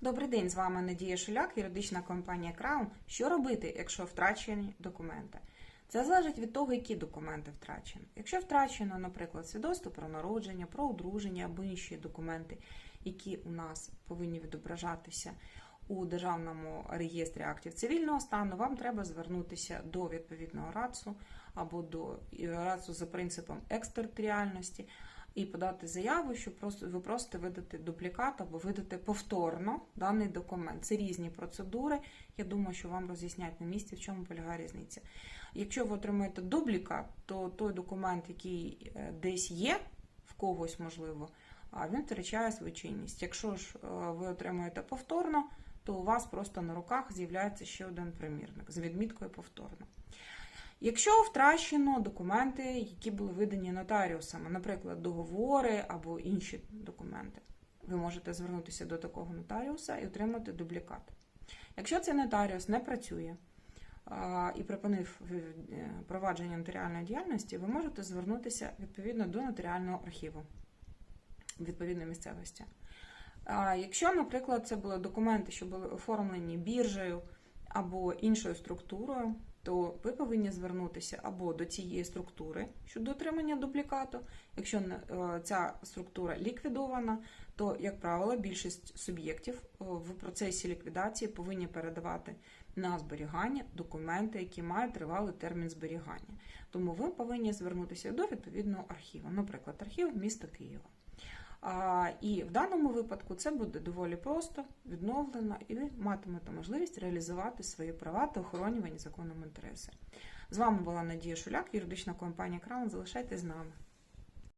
Добрий день, з вами Надія Шуляк, юридична компанія Краун. Що робити, якщо втрачені документи? Це залежить від того, які документи втрачені. Якщо втрачено, наприклад, свідоцтво про народження, про одруження або інші документи, які у нас повинні відображатися у державному реєстрі актів цивільного стану, вам треба звернутися до відповідного РАЦу або до РАЦу за принципом екстериторіальності і подати заяву, що просто ви просите видати дублікат або видати повторно даний документ. Це різні процедури. Я думаю, що вам роз'яснять на місці, в чому полягає різниця. Якщо ви отримаєте дублікат, то той документ, який е, десь є, в когось можливо, він втрачає свою чинність. Якщо ж е, ви отримуєте повторно, то у вас просто на руках з'являється ще один примірник з відміткою повторно. Якщо втрачено документи, які були видані нотаріусами, наприклад, договори або інші документи, ви можете звернутися до такого нотаріуса і отримати дублікат. Якщо цей нотаріус не працює і припинив е, провадження нотаріальної діяльності, ви можете звернутися відповідно до нотаріального архіву відповідної місцевості. Якщо, наприклад, це були документи, що були оформлені біржею або іншою структурою, то ви повинні звернутися або до цієї структури щодо отримання дублікату. Якщо е, ця структура ліквідована, то, як правило, більшість суб'єктів е, в процесі ліквідації повинні передавати на зберігання документи, які мають тривалий термін зберігання. Тому ви повинні звернутися до відповідного архіву, наприклад, архів міста Києва. І в даному випадку це буде доволі просто, відновлено, і ви матимете можливість реалізувати свої права та охоронювані законом інтереси. З вами була Надія Шуляк, юридична компанія Краун. Залишайтесь з нами.